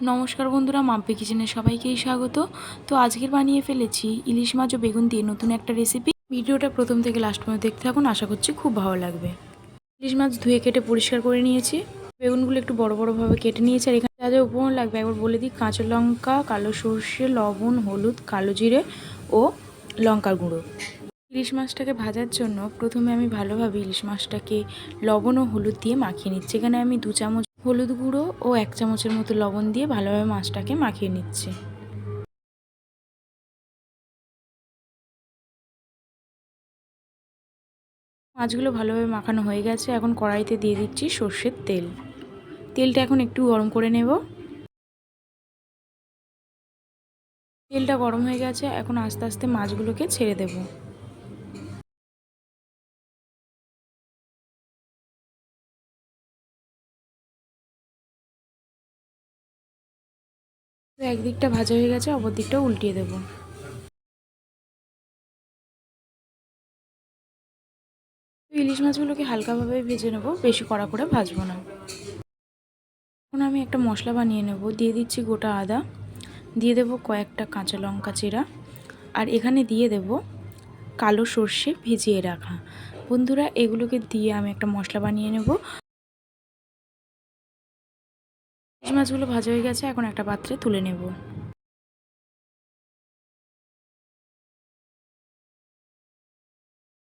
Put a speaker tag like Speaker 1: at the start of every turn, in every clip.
Speaker 1: নমস্কার বন্ধুরা, মাম্পি কিচেনে সবাইকেই স্বাগত। তো আজকের বানিয়ে ফেলেছি ইলিশ মাছ ও বেগুন দিয়ে নতুন একটা রেসিপি ভিডিওটা প্রথম থেকে লাস্ট পর্যন্ত দেখতে থাকুন, আশা করছি খুব ভালো লাগবে। ইলিশ মাছ ধুয়ে কেটে পরিষ্কার করে নিয়েছি। বেগুনগুলো একটু বড় বড়োভাবে কেটে নিয়েছি, আর এখানে যা যা উপকরণ লাগবে একবার বলে দিই, কাঁচা লঙ্কা, কালো সর্ষে, লবণ, হলুদ, কালো জিরে ও লঙ্কার গুঁড়ো। ইলিশ মাছটাকে ভাজার জন্য প্রথমে আমি ভালোভাবে ইলিশ মাছটাকে লবণ ও হলুদ দিয়ে মাখিয়ে নিচ্ছি। এখানে আমি দু চামচ হলুদ গুঁড়ো ও এক চামচের মতো লবণ দিয়ে ভালোভাবে মাছটাকে মাখিয়ে নিচ্ছি। মাছগুলো ভালোভাবে মাখানো হয়ে গেছে। এখন কড়াইতে দিয়ে দিচ্ছি সর্ষের তেল। তেলটা এখন একটু গরম করে নেব। তেলটা গরম হয়ে গেছে। এখন আস্তে আস্তে মাছগুলোকে ছেড়ে দেবো। একদিকটা ভাজা হয়ে গেছে অপর দিকটাও উল্টিয়ে দেব। ইলিশ মাছগুলোকে হালকাভাবে ভেজে নেব, বেশি কড়া করে ভাজবো না। এখন আমি একটা মশলা বানিয়ে নেব, দিয়ে দিচ্ছি গোটা আদা, দিয়ে দেব কয়েকটা কাঁচা লঙ্কা চেরা, আর এখানে দিয়ে দেব কালো সর্ষে ভিজিয়ে রাখা। বন্ধুরা, এগুলোকে দিয়ে আমি একটা মশলা বানিয়ে নেব। মাছগুলো ভাজা হয়ে গেছে, এখন একটা পাত্রে তুলে নেব।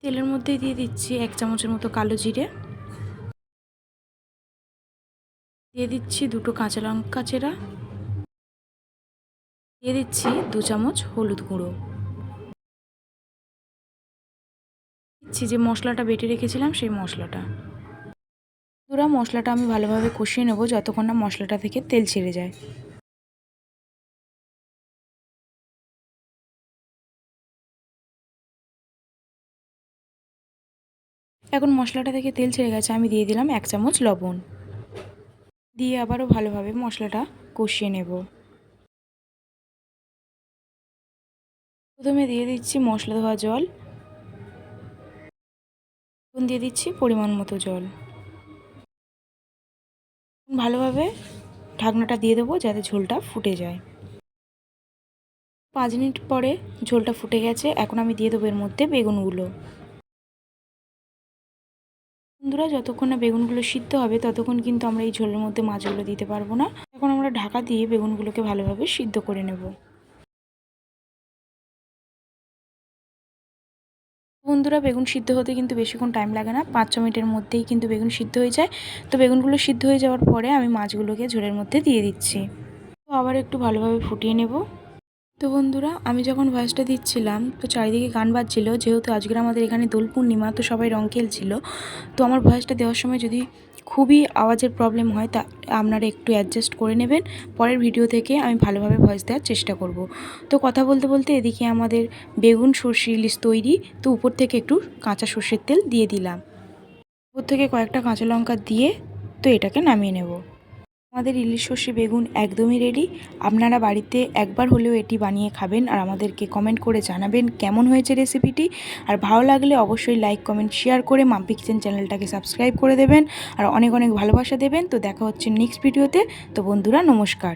Speaker 1: তেলের মধ্যে দিয়ে দিচ্ছি এক চামচের মতো কালো জিরে। দিয়ে দিচ্ছি দুটো কাঁচা লঙ্কা চেরা। দিয়ে দিচ্ছি দু চামচ হলুদ গুঁড়ো। দিচ্ছি যে মশলাটা বেটে রেখেছিলাম সেই মশলাটা। পুরো মশলাটা আমি ভালোভাবে কষিয়ে নেব যতক্ষণ না মশলাটা থেকে তেল ছেড়ে যায়। এখন মশলাটা থেকে তেল ছেড়ে গেছে, আমি দিয়ে দিলাম এক চামচ লবণ। দিয়ে আবারও ভালোভাবে মশলাটা কষিয়ে নেব। প্রথমে দিয়ে দিচ্ছি মশলা ধোয়া জল। এখন দিয়ে দিচ্ছি পরিমাণ মতো জল। ভালোভাবে ঢাকনাটা দিয়ে দেবো যাতে ঝোলটা ফুটে যায়। পাঁচ মিনিট পরে ঝোলটা ফুটে গেছে, এখন আমি দিয়ে দেবো এর মধ্যে বেগুনগুলো। বন্ধুরা, যতক্ষণ না বেগুনগুলো সিদ্ধ হবে, ততক্ষণ কিন্তু আমরা এই ঝোলের মধ্যে মাছগুলো দিতে পারব না। এখন আমরা ঢাকা দিয়ে বেগুনগুলোকে ভালোভাবে সিদ্ধ করে নেব। বন্ধুরা, বেগুন সিদ্ধ হতে কিন্তু বেশিক্ষণ টাইম লাগে না। পাঁচ ছ মিনিটের মধ্যেই কিন্তু বেগুন সিদ্ধ হয়ে যায়। তো বেগুনগুলো সিদ্ধ হয়ে যাওয়ার পরে আমি মাছগুলোকে ঝোলের মধ্যে দিয়ে দিচ্ছি। তো আবার একটু ভালোভাবে ফুটিয়ে নেব। তো বন্ধুরা, আমি যখন ভয়েসটা দিচ্ছিলাম, তো চারিদিকে গান বাজছিল। যেহেতু আজকের আমাদের এখানে দোল পূর্ণিমা তো সবাই রং খেলছিল। তো আমার ভয়েসটা দেওয়ার সময় যদি খুবই আওয়াজের প্রবলেম হয়, তা আপনারা একটু অ্যাডজাস্ট করে নেবেন। পরের ভিডিও থেকে আমি ভালোভাবে ভয়েস দেওয়ার চেষ্টা করব। তো কথা বলতে বলতে এদিকে আমাদের বেগুন সর্ষে ইলিশ তৈরি। তো উপর থেকে একটু কাঁচা সর্ষের তেল দিয়ে দিলাম। উপর থেকে কয়েকটা কাঁচা লঙ্কা দিয়ে, তো এটাকে নামিয়ে নেব। আমাদের ইলিশ সর্ষে বেগুন একদমই রেডি আপনারা বাড়িতে একবার হলেও এটি বানিয়ে খাবেন আর আমাদেরকে কমেন্ট করে জানাবেন কেমন হয়েছে রেসিপিটি আর ভালো লাগলে অবশ্যই লাইক কমেন্ট শেয়ার করে মাম্পি কিচেন চ্যানেলটাকে সাবস্ক্রাইব করে দেবেন। আর অনেক অনেক ভালোবাসা দেবেন। তো দেখা হচ্ছে নেক্সট ভিডিওতে তো বন্ধুরা, নমস্কার।